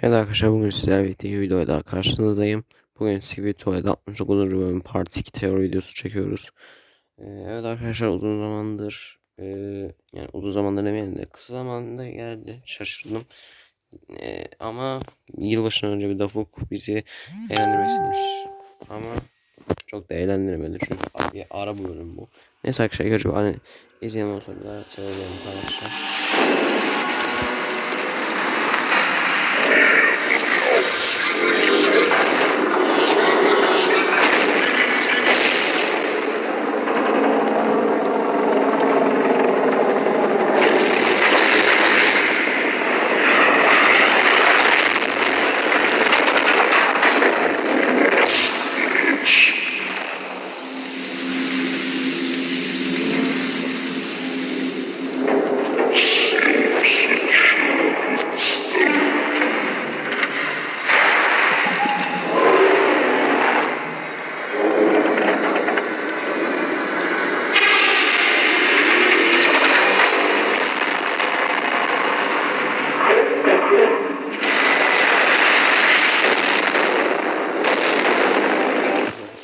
Evet arkadaşlar bugün sizlerle birlikte bir videoya daha karşınızdayım. Bugün Squid 69. bölüm Part 2 teori videosu çekiyoruz. Ee, evet arkadaşlar uzun zamandır e, yani uzun zamandır demeyelim de kısa zamanda geldi şaşırdım. Ee, ama yılbaşından önce bir Dafuk bizi eğlendirmek istemiş. Ama çok da eğlendiremedi çünkü bir ara bölüm bu. Neyse arkadaşlar görüşürüz. Hani izleyelim o sonra teorilerimi paylaşacağım.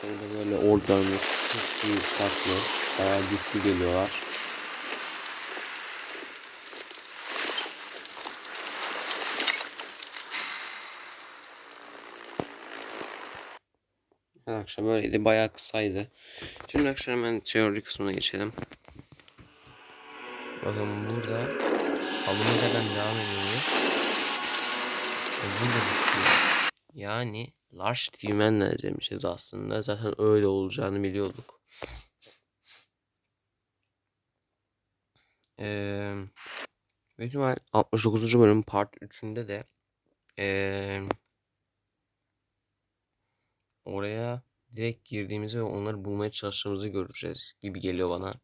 Sonra böyle organız, hepsi farklı. Bayağı güçlü geliyorlar. Evet arkadaşlar böyleydi. Bayağı kısaydı. Şimdi arkadaşlar hemen teori kısmına geçelim. Bakın burada kaldığımız yerden devam ediyoruz. Ve Burada bitiyor. Yani large düğmenle demişiz aslında. Zaten öyle olacağını biliyorduk. Ee, büyük ihtimal 69. bölüm part 3'ünde de ee, oraya direkt girdiğimizi ve onları bulmaya çalıştığımızı göreceğiz gibi geliyor bana.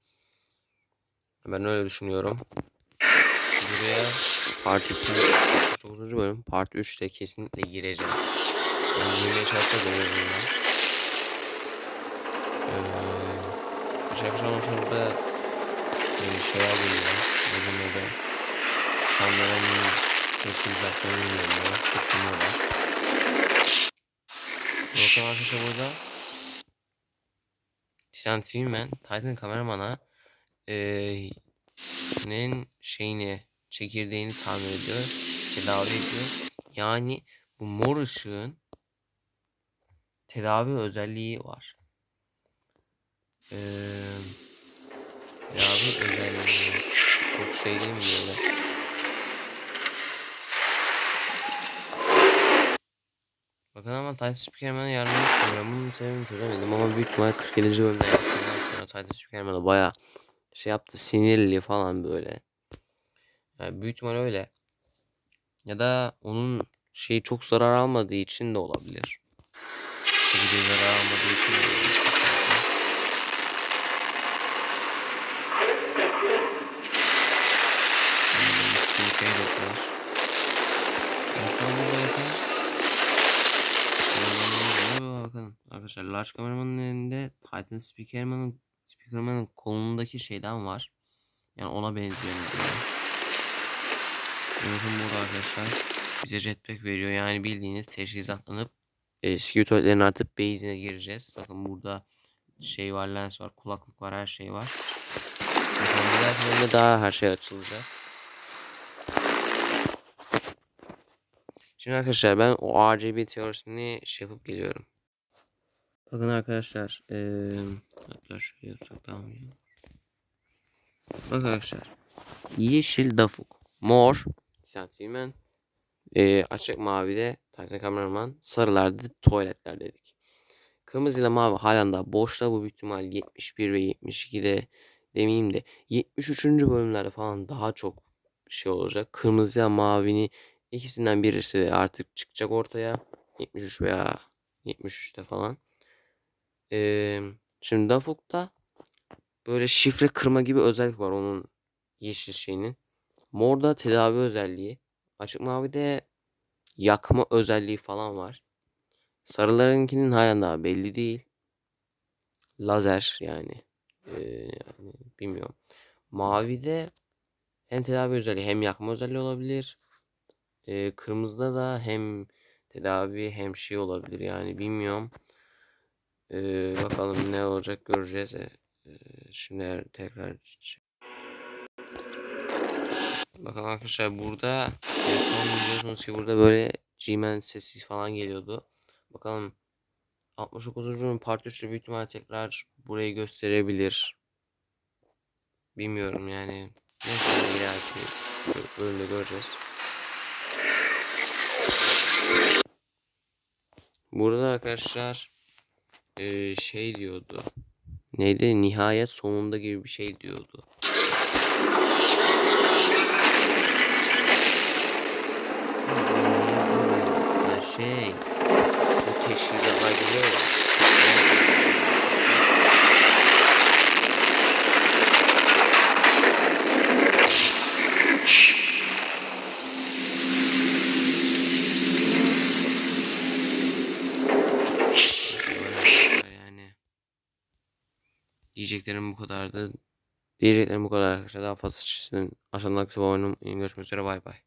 Ben öyle düşünüyorum. Buraya part 3'ün 69. bölüm part 3'te kesinlikle gireceğiz. Yani girmeye çalışacağız en azından. Ee, şarkı ondan sonra da yani şeyler geliyor. Bizim de sanların teşkilatlarını bilmiyorlar. Düşünüyorlar. Bakın arkadaşlar burada Titan TV Man Titan kameramana eee nin şeyini çekirdeğini tamir ediyor. Tedavi ediyor. Yani bu mor ışığın tedavi özelliği var. Ee, tedavi özelliği çok şey değil mi böyle? Bakın ama Titan Spikerman'a yardım etmiyor. Bunun sebebini çözemedim ama büyük ihtimal 47. bölümde yaptıktan sonra Titan Spikerman'a baya şey yaptı sinirli falan böyle. Yani büyük ihtimal öyle. Ya da onun şeyi çok zarar almadığı için de olabilir. Çok bir zarar almadığı için de bir sürü şey. En son burada. Kameramanın- Bakın arkadaşlar large kameramanın elinde Titan Speakerman'ın Speakerman'ın kolundaki şeyden var. Yani ona benziyor. Bakın burada arkadaşlar bize jetpack veriyor. Yani bildiğiniz teşhisatlanıp e, skill tuvaletlerini artıp base'ine gireceğiz. Bakın burada şey var, lens var, kulaklık var, her şey var. Bakın bölümde daha her şey açılacak. Şimdi arkadaşlar ben o RGB teorisini şey yapıp geliyorum. Bakın arkadaşlar eee hatta şöyle yapsak daha mı? Bakın arkadaşlar yeşil dafuk, mor Sentimen, eee açık mavide Titan kameraman, sarılarda tuvaletler dedik. Kırmızı ile mavi halen daha boşta bu büyük ihtimal 71 ve 72'de demeyeyim de 73. bölümlerde falan daha çok şey olacak. Kırmızı ile mavini ikisinden birisi artık çıkacak ortaya. 73 veya 73'te falan. Ee, şimdi Dafuk'ta böyle şifre kırma gibi özellik var onun yeşil şeyinin. Morda tedavi özelliği. Açık mavide yakma özelliği falan var. Sarılarınkinin halen daha belli değil. Lazer yani. Ee, yani bilmiyorum. Mavide hem tedavi özelliği hem yakma özelliği olabilir. Ee, kırmızıda da hem tedavi hem şey olabilir yani bilmiyorum. Ee, bakalım ne olacak göreceğiz. Ee, şimdi tekrar Bakın arkadaşlar burada e, son biliyorsunuz ki burada böyle G-Man sesi falan geliyordu. Bakalım 69. bölüm part 3'ü büyük ihtimalle tekrar burayı gösterebilir. Bilmiyorum yani. Neyse ileriki bölümde göreceğiz. Burada arkadaşlar e, şey diyordu. Neydi? Nihayet sonunda gibi bir şey diyordu. Ha, şey. Bu teşhisatlar geliyor ya. Yani diyeceklerim bu kadardı. Diyeceklerim bu kadar arkadaşlar. Daha fazla sizin aşağıdan aktif olmayı unutmayın. Görüşmek üzere bay bay.